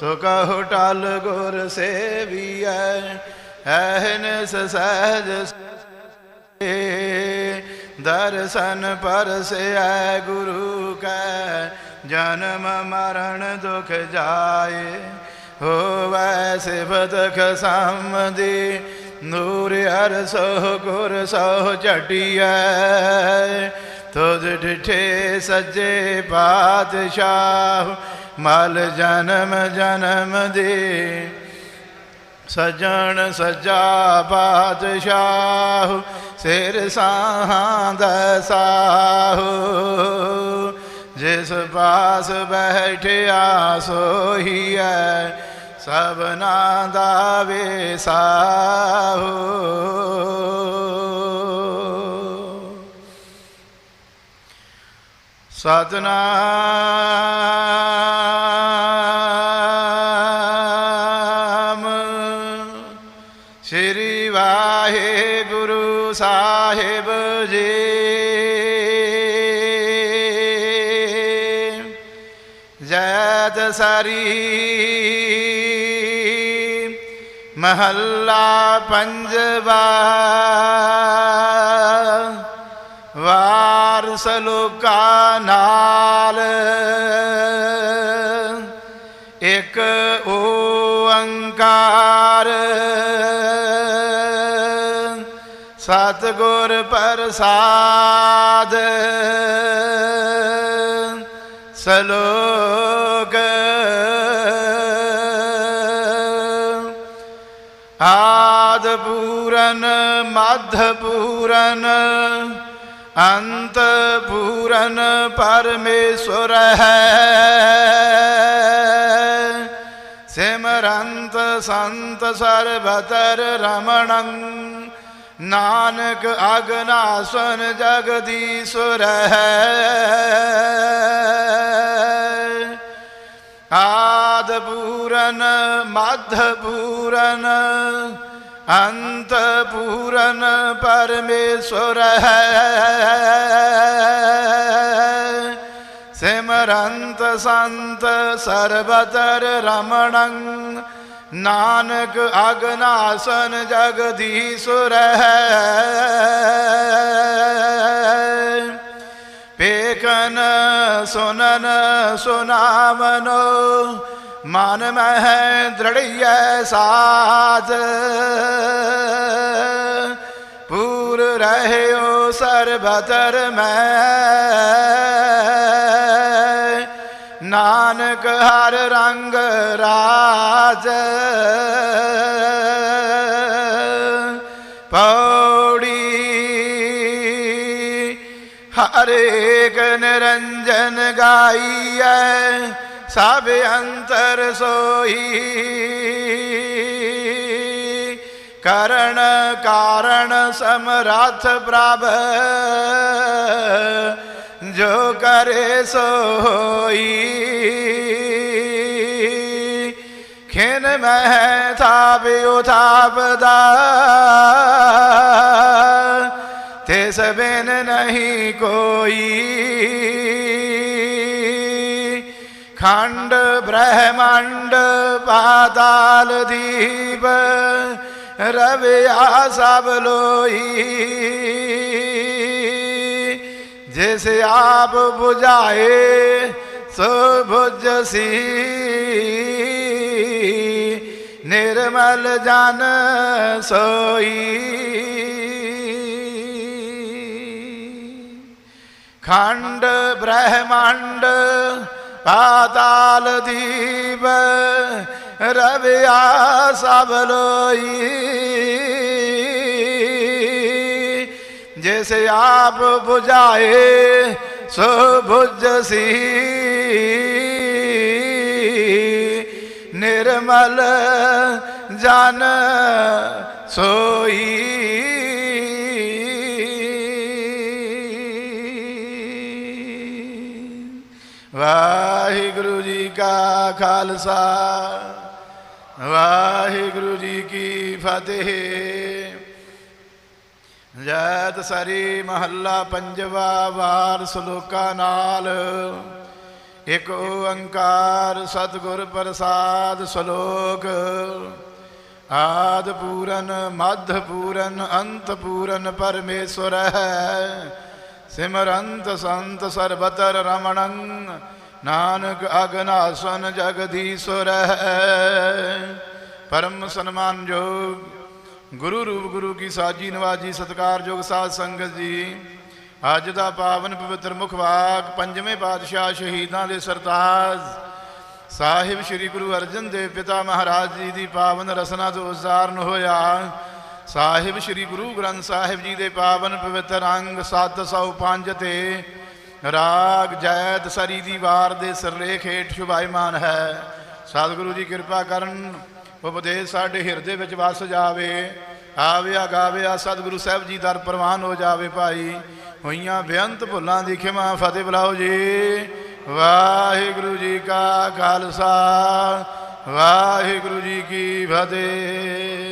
ਸੋ ਕਹੋ ਟਲ ਗੁਰ ਸੇਵੀਐ ਐਹਨਿਸ ਸਹਿਜ ਸੇ ਦਰਸ਼ਨ ਪਰਸੈ ਗੁਰੂ ਕੈ, ਜਨਮ ਮਰਨ ਦੁਖ ਜਾਏ। ਹੋਵੈ ਸਿਫਤ ਖਸਮਦੀ, ਨੂਰ ਹਰ ਸੋ ਗੁਰ ਸੋ ਝਟਿਐ। ਤੁਧ ਡਿਠੇ ਸੱਜੇ ਪਾਤਸ਼ਾਹ ਮਲ ਜਨਮ ਜਨਮ ਦੇ। ਸਜਣ ਸਜਾ ਬਾਦਸ਼ਾਹ, ਸਿਰ ਸਾਹਾਂ ਸਾਹੂ। ਜਿਸ ਪਾਸ ਬੈਠਿਆ ਸੋਹੀਐ ਸਭਨਾ ਦਾ ਵੇਸਾਹੂ। ਸਤਨਾਮ ਸਾਹਿਬ ਜੀ। ਜੈਤ ਸਰੀ ਮਹੱਲਾ ਪੰਜਵਾ ਵਾਰ ਸਲੋਕਾ ਨਾਲ ਇੱਕ ਓੰਕਾਰ ਸਤਿਗੁਰ ਪ੍ਰਸਾਦ। ਸਲੋਕ। ਆਦ ਪੂਰਨ, ਮਧ ਪੂਰਨ, ਅੰਤ ਪੂਰਨ ਪਰਮੇਸ਼ਵਰ ਹੈ। ਸਿਮਰੰਤ ਸੰਤ ਸਰਬਤਰ ਰਮਣੰ ਨਾਨਕ ਅਗਨਾਸਨ ਜਗਦੀਸ਼ਵਰ ਹੈ। ਆਦ ਪੂਰਨ ਮਧ ਪੂਰਨ ਅੰਤ ਪੂਰਨ ਪਰਮੇਸ਼ਵਰ ਹੈ। ਸਿਮਰੰਤ ਸੰਤ ਸਰਬਤਰ ਰਮਣੰ ਨਾਨਕ ਅਗਨਾਸਨ ਜਗਦੀਸ਼ਵਰ ਹੈ। ਪੇਖਨ ਸੁਨਨ ਸੁਨਾਵਨੋ, ਮਨ ਮਹਿ ਦ੍ਰਿੜੀਐ ਸਾਜ। ਪੂਰ ਰਹਿਓ ਸਰਬਤਰ ਮੈਂ। ਨਾਨਕ ਹਰ ਰੰਗ ਰਾਜ। ਪੌੜੀ ਹਰੇਕ ਨਿਰੰਜਨ ਗਾਈਐ, ਸਭ ਅੰਤਰ ਸੋਈ ਕਰਨ ਕਾਰਣ ਸਮਰੱਥ ਪ੍ਰਭ ਜੋ ਕਰੇ ਸੋਈ। ਖਿਨ ਮਹਿ ਥਾਪ ਉਥਾਪਦਾ। ਤਿਸ ਬਿਨ ਨਹੀਂ ਕੋਈ। ਖੰਡ ਬ੍ਰਹਮੰਡ ਪਾਤਾਲ ਦੀਪ, ਰਵਿਆ ਸਭ ਲੋਈ। ਜਿਸ ਆਪ 부ਝਾਏ ਸੋ। 부ਝਸੀ ਨਿਰਮਲ ਜਨ ਸੋਈ। ਖੰਡ ਬ੍ਰਹਮੰਡ ਪਾਤਾਲ ਦੀਪ, ਰਵਿਆ ਸਭ ਲੋਈ। ਜਿਸ ਆਪ 부ਝਾਏ ਸੋ 부ਝਸੀ ਨਿਰਮਲ ਜਨ ਸੋਈ। ਵਾਹਿਗੁਰੂ ਜੀ ਕਾ ਖਾਲਸਾ, ਵਾਹਿਗੁਰੂ ਜੀ ਕੀ ਫਤਿਹ। ਜੈਤ ਸਰੀ ਮਹੱਲਾ ਪੰਜਵਾ ਵਾਰ ਸਲੋਕਾ ਨਾਲ। ਇਕ ਓੰਕਾਰ ਸਤਿਗੁਰ ਪ੍ਰਸਾਦ ਸ਼ਲੋਕ। ਆਦ ਪੂਰਨ, ਮਧ ਪੂਰਨ, ਅੰਤ ਪੂਰਨ ਪਰਮੇਸ਼ਵਰ ਹੈ। ਸਿਮਰੰਤ ਸੰਤ ਸਰਬਤਰ ਰਮਣੰ, ਨਾਨਕ ਅਗਨਾਸਨ ਜਗਦੀਸ਼ਵਰ ਹੈ। ਪਰਮ ਸਨਮਾਨ ਜੋਗ ਗੁਰੂ ਰੂਪ ਗੁਰੂ ਕੀ ਸਾਜੀ ਨਵਾਜੀ ਸਤਕਾਰਯੋਗ ਸਾਧ ਸੰਗਤ ਜੀ। ਅੱਜ ਦਾ ਪਾਵਨ ਪਵਿੱਤਰ ਮੁਖਵਾਕ ਪੰਜਵੇਂ ਪਾਤਸ਼ਾਹ ਸ਼ਹੀਦਾਂ ਦੇ ਸਰਤਾਜ। ਸਾਹਿਬ ਸ੍ਰੀ ਗੁਰੂ ਅਰਜਨ ਦੇਵ ਪਿਤਾ ਮਹਾਰਾਜ ਜੀ ਦੀ ਪਾਵਨ ਰਸਨਾ ਤੋਂ ਉਚਾਰਨ ਹੋਇਆ। ਸਾਹਿਬ ਸ੍ਰੀ ਗੁਰੂ ਗ੍ਰੰਥ ਸਾਹਿਬ ਜੀ ਦੇ ਪਾਵਨ ਪਵਿੱਤਰ ਅੰਗ 705 ਤੇ ਰਾਗ ਜੈਤ ਸਰੀ ਦੀ ਵਾਰ ਦੇ ਸਿਰਲੇਖ ਹੇਠ ਸ਼ੁਭਾਇਮਾਨ ਹੈ। ਸਤਿਗੁਰੂ ਜੀ ਕਿਰਪਾ ਕਰਨ ਉਪਦੇਸ਼ ਸਾਡੇ ਹਿਰਦੇ ਵਿੱਚ ਵਸ ਜਾਵੇ, ਆਵਿਆ ਗਾਵਿਆ ਸਤਿਗੁਰੂ ਸਾਹਿਬ ਜੀ ਦਰ ਪ੍ਰਵਾਨ ਹੋ ਜਾਵੇ ਭਾਈ। ਹੋਈਆਂ ਬੇਅੰਤ ਭੁੱਲਾਂ ਦੀ ਖਿਮਾ ਫਤਿਹ ਬੁਲਾਓ ਜੀ। ਵਾਹਿਗੁਰੂ ਜੀ ਕਾ ਖਾਲਸਾ, ਵਾਹਿਗੁਰੂ ਜੀ ਕੀ ਫਤਿਹ।